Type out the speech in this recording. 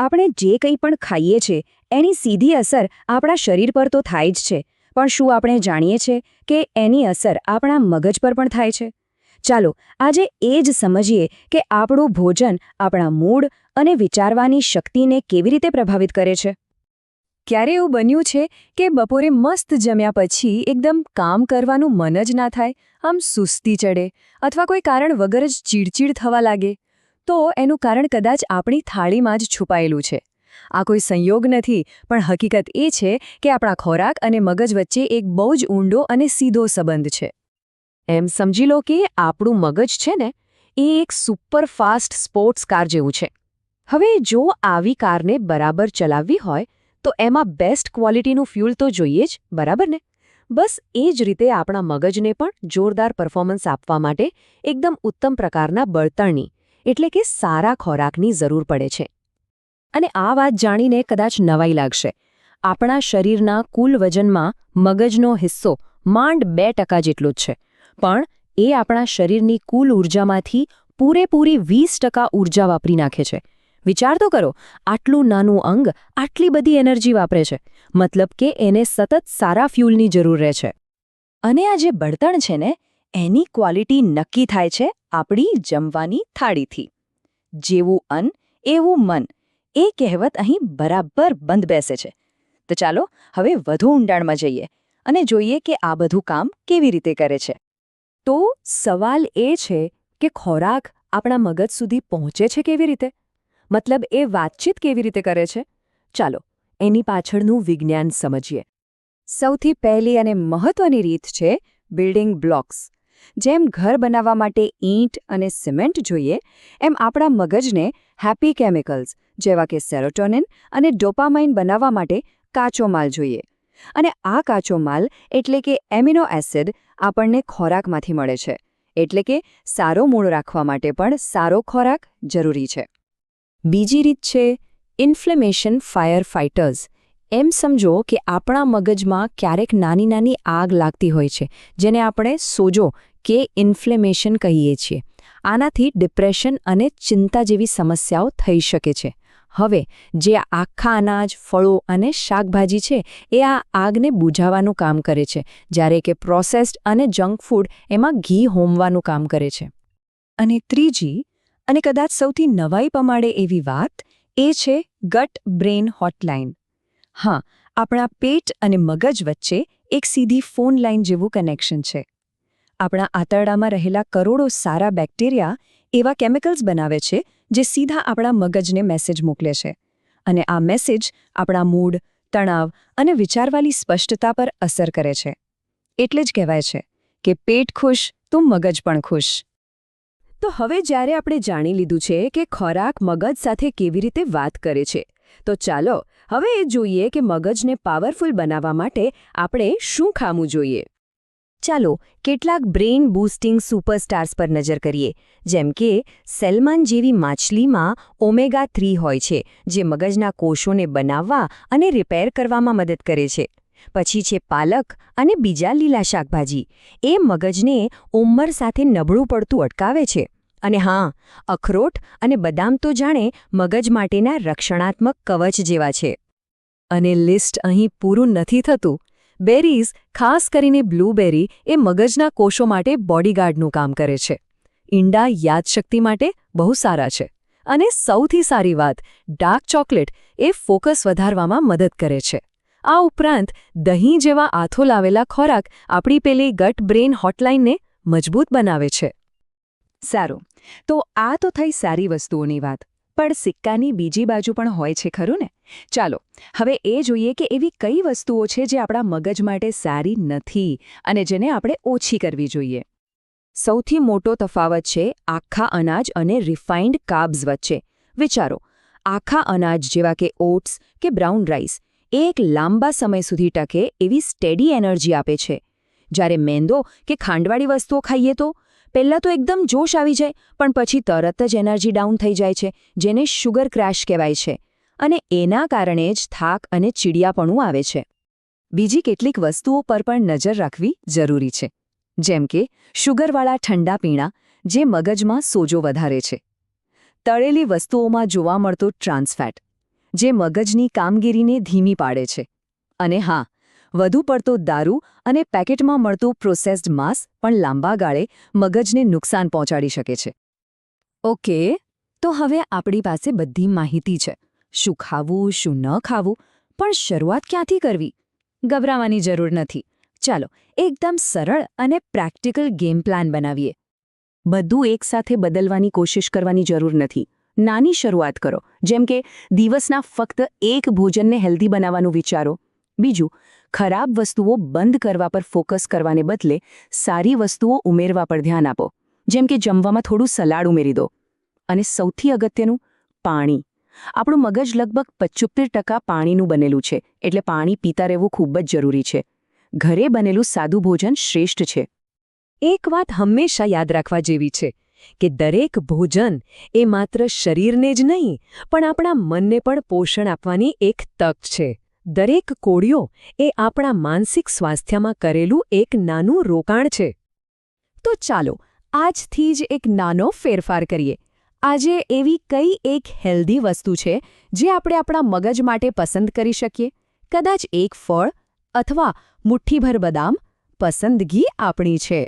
આપણે જે કંઈ પણ ખાઈએ છીએ એની સીધી અસર આપણા શરીર પર તો થાય જ છે. પણ શું આપણે જાણીએ છીએ કે એની અસર આપણા મગજ પર પણ થાય છે? ચાલો, આજે એ જ સમજીએ કે આપણું ભોજન આપણા મૂડ અને વિચારવાની શક્તિને કેવી રીતે પ્રભાવિત કરે છે. ક્યારે એવું બન્યું છે કે બપોરે મસ્ત જમ્યા પછી એકદમ કામ કરવાનું મન જ ના થાય, આમ સુસ્તી ચડે, અથવા કોઈ કારણ વગર જ ચીડચીડ થવા લાગે? તો એનું કારણ કદાચ આપણી થાળીમાં જ છુપાયેલું છે. આ કોઈ સંયોગ નથી, પણ હકીકત એ છે કે આપણા ખોરાક અને મગજ વચ્ચે એક બહુ જ ઊંડો અને સીધો સંબંધ છે. એમ સમજી લો કે આપણું મગજ છે ને, એ એક સુપરફાસ્ટ સ્પોર્ટ્સ કાર જેવું છે. હવે જો આવી કારને બરાબર ચલાવવી હોય, તો એમાં બેસ્ટ ક્વોલિટીનું ફ્યુલ તો જોઈએ જ, બરાબર ને? બસ એ જ રીતે આપણા મગજને પણ જોરદાર પરફોર્મન્સ આપવા માટે એકદમ ઉત્તમ પ્રકારના બળતણની એટલે કે સારા ખોરાકની જરૂર પડે છે. અને આ વાત જાણીને કદાચ નવાઈ લાગશે. આપણા શરીરના કુલ વજનમાં મગજનો હિસ્સો માંડ બે ટકા જેટલો જ છે. પણ એ આપણા શરીરની કુલ ઊર્જામાંથી પૂરેપૂરી વીસ ટકા ઊર્જા વાપરી નાખે છે. વિચાર તો કરો, આટલું નાનું અંગ આટલી બધી એનર્જી વાપરે છે. મતલબ કે એને સતત સારા ફ્યુલની જરૂર રહે છે. અને આ જે બળતણ છે ને એની ક્વોલિટી નક્કી થાય છે આપણી જમવાની થાળીથી. જેવું અન્ન, એવું મન, એ કહેવત અહીં બરાબર બંધ બેસે છે. તો ચાલો હવે વધુ ઊંડાણમાં જઈએ અને જોઈએ કે આ બધું કામ કેવી રીતે કરે છે. તો સવાલ એ છે કે ખોરાક આપણા મગજ સુધી પહોંચે છે કેવી રીતે? મતલબ એ વાતચીત કેવી રીતે કરે છે? ચાલો એની પાછળનું વિજ્ઞાન સમજીએ. સૌથી પહેલી અને મહત્વની રીત છે બિલ્ડિંગ બ્લોક્સ. જેમ ઘર બનાવવા માટે ઈંટ અને સિમેન્ટ જોઈએ, એમ આપણા મગજને હેપી કેમિકલ્સ જેવા કે સેરોટોનિન અને ડોપામાઇન બનાવવા માટે કાચો માલ જોઈએ. અને આ કાચો માલ એટલે કે એમિનો એસિડ આપણને ખોરાકમાંથી મળે છે. એટલે કે સારો મૂળ રાખવા માટે પણ સારો ખોરાક જરૂરી છે. બીજી રીત છે, ઇન્ફ્લેમેશન ફાયર ફાઇટર્સ એમ સમજો કે આપણા મગજમાં ક્યારેક નાની નાની આગ લાગતી હોય છે, જેને આપણે સોજો કે ઇન્ફ્લેમેશન કહીએ છીએ. આનાથી ડિપ્રેશન અને ચિંતા જેવી સમસ્યાઓ થઈ શકે છે. હવે, જે આખા અનાજ, ફળો અને શાકભાજી છે, એ આ આગને બુઝાવવાનું કામ કરે છે, જ્યારે કે પ્રોસેસ્ડ અને જંક ફૂડ એમાં ઘી હોમવાનું કામ કરે છે. અને ત્રીજી, અને કદાચ સૌથી નવાઈ પમાડે એવી વાત, એ છે ગટ બ્રેન હોટલાઇન. હા, આપણા પેટ અને મગજ વચ્ચે એક સીધી ફોન લાઇન જેવું કનેક્શન છે. આપણા આંતરડામાં રહેલા કરોડો સારા બેક્ટેરિયા એવા કેમિકલ્સ બનાવે છે જે સીધા આપણા મગજને મેસેજ મોકલે છે. અને આ મેસેજ આપણા મૂડ, તણાવ અને વિચારવાલી સ્પષ્ટતા પર અસર કરે છે. એટલે જ કહેવાય છે કે પેટ ખુશ તો મગજ પણ ખુશ. તો હવે જ્યારે આપણે જાણી લીધું છે કે ખોરાક મગજ સાથે કેવી રીતે વાત કરે છે, તો ચાલો હવે એ જોઈએ કે મગજને પાવરફુલ બનાવવા માટે આપણે શું ખાવું જોઈએ. ચાલો કેટલાક બ્રેઇન બૂસ્ટિંગ સુપરસ્ટાર્સ પર નજર કરીએ, જેમ કે સેલમન જેવી માછલીમાં ઓમેગા થ્રી હોય છે, જે મગજના કોષોને બનાવવા અને રિપેર કરવામાં મદદ કરે છે. પછી છે પાલક અને બીજા લીલા શાકભાજી. એ મગજને ઉંમર સાથે નબળું પડતું અટકાવે છે. અને હા, અખરોટ અને બદામ તો જાણે મગજ માટેના રક્ષણાત્મક કવચ જેવા છે. અને લિસ્ટ અહીં પૂરું નથી થતું. બેરીઝ, ખાસ કરીને બ્લૂબેરી, એ મગજના કોષો માટે બોડીગાર્ડનું કામ કરે છે. ઈંડા યાદશક્તિ માટે બહુ સારા છે. અને સૌથી સારી વાત, ડાર્ક ચોકલેટ એ ફોકસ વધારવામાં મદદ કરે છે. આ ઉપરાંત, દહીં જેવા આથો લાવેલા ખોરાક આપણી પેલી ગટ બ્રેન હોટલાઇનને મજબૂત બનાવે છે. સારું, તો આ તો થઈ સારી વસ્તુઓની વાત. પણ સિક્કાની બીજી બાજુ પણ હોય છે ખરું ને? ચાલો, હવે એ જોઈએ કે એવી કઈ વસ્તુઓ છે જે આપણા મગજ માટે સારી નથી અને જેને આપણે ઓછી કરવી જોઈએ. સૌથી મોટો તફાવત છે આખા અનાજ અને રિફાઇન્ડ કાર્બ્સ વચ્ચે. વિચારો, આખા અનાજ જેવા કે ઓટ્સ કે બ્રાઉન રાઈસ, એ એક લાંબા સમય સુધી ટકે એવી સ્ટેડી એનર્જી આપે છે. જ્યારે મેંદો કે ખાંડવાળી વસ્તુઓ ખાઈએ તો? પહેલાં તો એકદમ જોશ આવી જાય, પણ પછી તરત જ એનર્જી ડાઉન થઈ જાય છે, જેને શુગર ક્રેશ કહેવાય છે. અને એના કારણે જ થાક અને ચીડિયાપણું આવે છે. બીજી કેટલીક વસ્તુઓ પર પણ નજર રાખવી જરૂરી છે, જેમ કે શુગરવાળા ઠંડા પીણા, જે મગજમાં સોજો વધારે છે. તળેલી વસ્તુઓમાં જોવા મળતો ટ્રાન્સફેટ જે મગજની કામગીરીને ધીમી પાડે છે. અને હા, વધુ પડતો દારૂ અને પેકેટમાં મળતું પ્રોસેસ્ડ માંસ પણ લાંબા ગાળે મગજને નુકસાન પહોંચાડી શકે છે. ઓકે, તો હવે આપણી પાસે બધી માહિતી છે. શું ખાવું, શું ન ખાવું, પણ શરૂઆત ક્યાંથી કરવી? ગભરાવાની જરૂર નથી. ચાલો, એકદમ સરળ અને પ્રેક્ટિકલ ગેમ પ્લાન બનાવીએ. બધું એકસાથે બદલવાની કોશિશ કરવાની જરૂર નથી. નાની શરૂઆત કરો, જેમ કે દિવસના ફક્ત એક ભોજનને હેલ્ધી બનાવવાનું વિચારો. બીજું, ખરાબ વસ્તુઓ બંધ કરવા પર ફોકસ કરવાને બદલે સારી વસ્તુઓ ઉમેરવા પર ધ્યાન આપો. જેમ કે જમવામાં થોડું સલાડ ઉમેરી દો. અને સૌથી અગત્યનું, પાણી. આપણું મગજ લગભગ પચોતેર ટકા પાણીનું બનેલું છે, એટલે પાણી પીતા રહેવું ખૂબ જ જરૂરી છે. ઘરે બનેલું સાદું ભોજન શ્રેષ્ઠ છે. એક વાત હંમેશા યાદ રાખવા જેવી છે કે દરેક ભોજન એ માત્ર શરીરને જ નહીં, પણ આપણા મનને પણ પોષણ આપવાની એક તક છે. દરેક કોળીઓ એ આપણા માનસિક સ્વાસ્થ્યમાં કરેલું એક નાનું રોકાણ છે. તો ચાલો, આજથી જ એક નાનો ફેરફાર કરીએ. આજે એવી કઈ એક હેલ્ધી વસ્તુ છે જે આપણે આપણા મગજ માટે પસંદ કરી શકીએ? કદાચ એક ફળ અથવા મુઠ્ઠીભર બદામ પસંદગી આપણી છે.